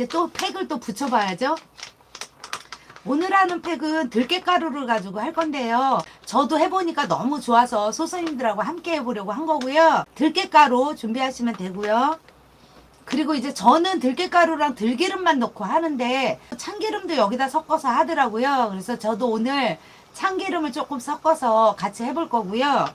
이제 또 팩을 또 붙여봐야죠. 오늘 하는 팩은 들깨가루를 가지고 할 건데요. 저도 해보니까 너무 좋아서 소선님들하고 함께 해보려고 한 거고요. 들깨가루 준비하시면 되고요. 그리고 이제 저는 들깨가루랑 들기름만 넣고 하는데 참기름도 여기다 섞어서 하더라고요. 그래서 저도 오늘 참기름을 조금 섞어서 같이 해볼 거고요.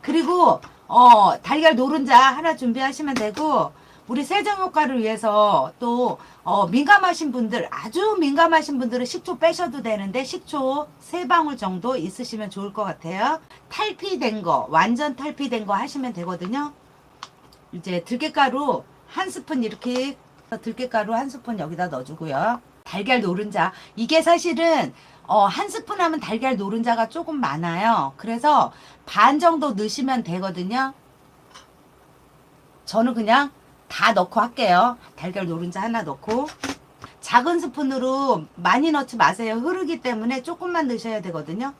그리고 어 달걀 노른자 하나 준비하시면 되고 우리 세정 효과를 위해서 또 어, 민감하신 분들 아주 민감하신 분들은 식초 빼셔도 되는데 식초 세 방울 정도 있으시면 좋을 것 같아요. 탈피된 거 완전 탈피된 거 하시면 되거든요. 이제 들깨가루 한 스푼 이렇게 들깨가루 한 스푼 여기다 넣어주고요. 달걀 노른자 이게 사실은 어, 한 스푼 하면 달걀 노른자가 조금 많아요. 그래서 반 정도 넣으시면 되거든요. 저는 그냥 다 넣고 할게요. 달걀 노른자 하나 넣고 작은 스푼으로 많이 넣지 마세요. 흐르기 때문에 조금만 넣으셔야 되거든요.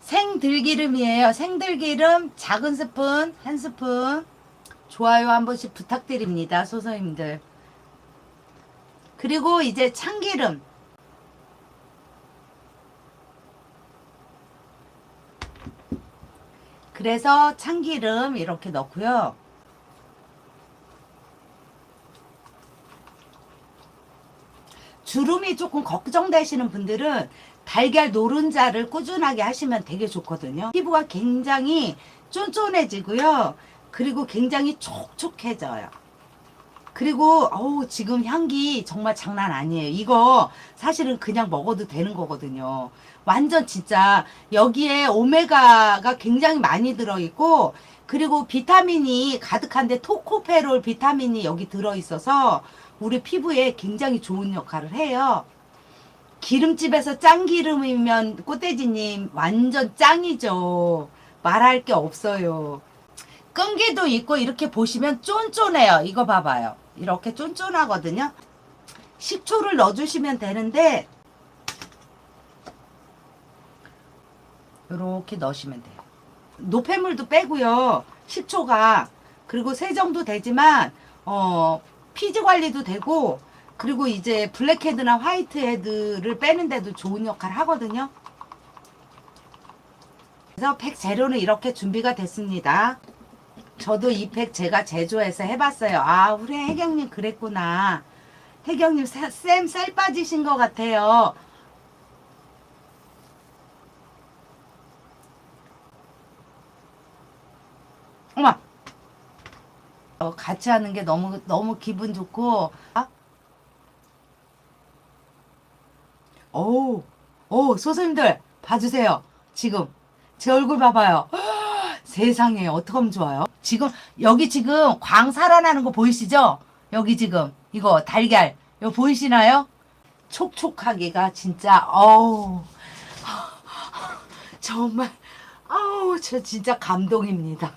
생들기름이에요. 생들기름 작은 스푼 한 스푼 좋아요 한 번씩 부탁드립니다. 소서님들. 그리고 이제 참기름 그래서 참기름 이렇게 넣고요. 주름이 조금 걱정되시는 분들은 달걀 노른자를 꾸준하게 하시면 되게 좋거든요. 피부가 굉장히 쫀쫀해지고요. 그리고 굉장히 촉촉해져요. 그리고 어우 지금 향기 정말 장난 아니에요. 이거 사실은 그냥 먹어도 되는 거거든요. 완전 진짜 여기에 오메가가 굉장히 많이 들어있고 그리고 비타민이 가득한데 토코페롤 비타민이 여기 들어있어서 우리 피부에 굉장히 좋은 역할을 해요. 기름집에서 짱기름이면 꽃돼지님 완전 짱이죠. 말할 게 없어요. 끈기도 있고 이렇게 보시면 쫀쫀해요. 이거 봐봐요. 이렇게 쫀쫀하거든요. 식초를 넣어주시면 되는데 이렇게 넣으시면 돼요. 노폐물도 빼고요. 식초가 그리고 세정도 되지만 어 피지 관리도 되고 그리고 이제 블랙헤드나 화이트헤드를 빼는데도 좋은 역할을 하거든요. 그래서 팩 재료는 이렇게 준비가 됐습니다. 저도 이 팩 제가 제조해서 해봤어요. 아, 우리 혜경님 그랬구나. 혜경님 쌤쌀 빠지신 것 같아요. 어머. 어, 같이 하는 게 너무 너무 기분 좋고. 아? 오, 오, 소선님들 봐주세요. 지금 제 얼굴 봐봐요. 세상에 어떡하면 좋아요? 지금 여기 지금 광 살아나는 거 보이시죠? 여기 지금 이거 달걀 이거 보이시나요? 촉촉하기가 진짜 어우 정말 아우 저 진짜 감동입니다.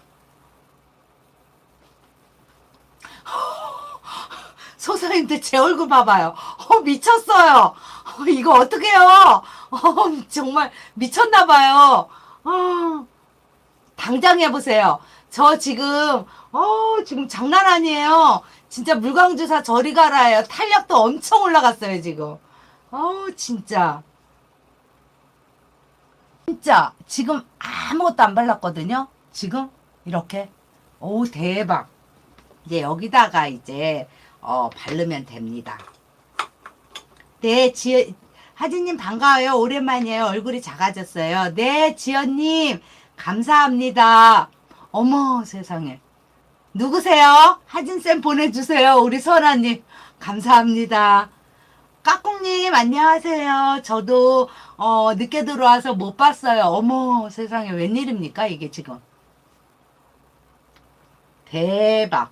소사님들 제 얼굴 봐봐요. 어 미쳤어요. 어, 이거 어떡해요? 어, 정말 미쳤나봐요. 어, 당장 해보세요. 저 지금 어 지금 장난 아니에요. 진짜 물광주사 저리 가라예요. 탄력도 엄청 올라갔어요 지금. 어우 진짜. 진짜 지금 아무것도 안 발랐거든요. 지금 이렇게. 오 대박. 이제 여기다가 이제 어 바르면 됩니다. 네, 지연 하진님 반가워요. 오랜만이에요. 얼굴이 작아졌어요. 네, 지연님 감사합니다. 어머 세상에. 누구세요? 하진쌤 보내주세요. 우리 선아님 감사합니다. 까꿍님 안녕하세요. 저도 어, 늦게 들어와서 못 봤어요. 어머 세상에 웬일입니까 이게 지금. 대박.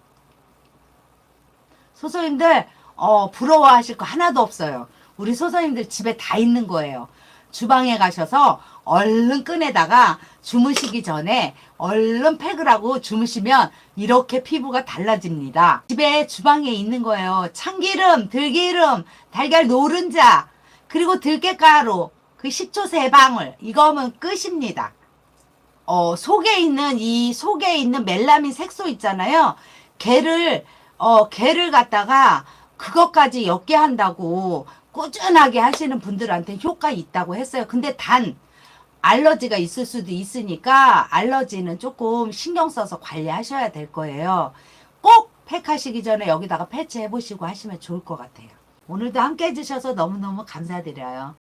소소님들 어, 부러워하실 거 하나도 없어요. 우리 소소님들 집에 다 있는 거예요. 주방에 가셔서 얼른 끈에다가 주무시기 전에 얼른 팩을 하고 주무시면 이렇게 피부가 달라집니다. 집에 주방에 있는 거예요. 참기름, 들기름, 달걀 노른자, 그리고 들깨가루, 그 식초 세 방울. 이거면 끝입니다. 어, 속에 있는 이 속에 있는 멜라민 색소 있잖아요. 걔를 어 걔를 갖다가 그것까지 엮게 한다고 꾸준하게 하시는 분들한테 효과 있다고 했어요. 근데 단 알러지가 있을 수도 있으니까 알러지는 조금 신경 써서 관리하셔야 될 거예요. 꼭 팩하시기 전에 여기다가 패치 해 보시고 하시면 좋을 것 같아요. 오늘도 함께 해주셔서 너무너무 감사드려요.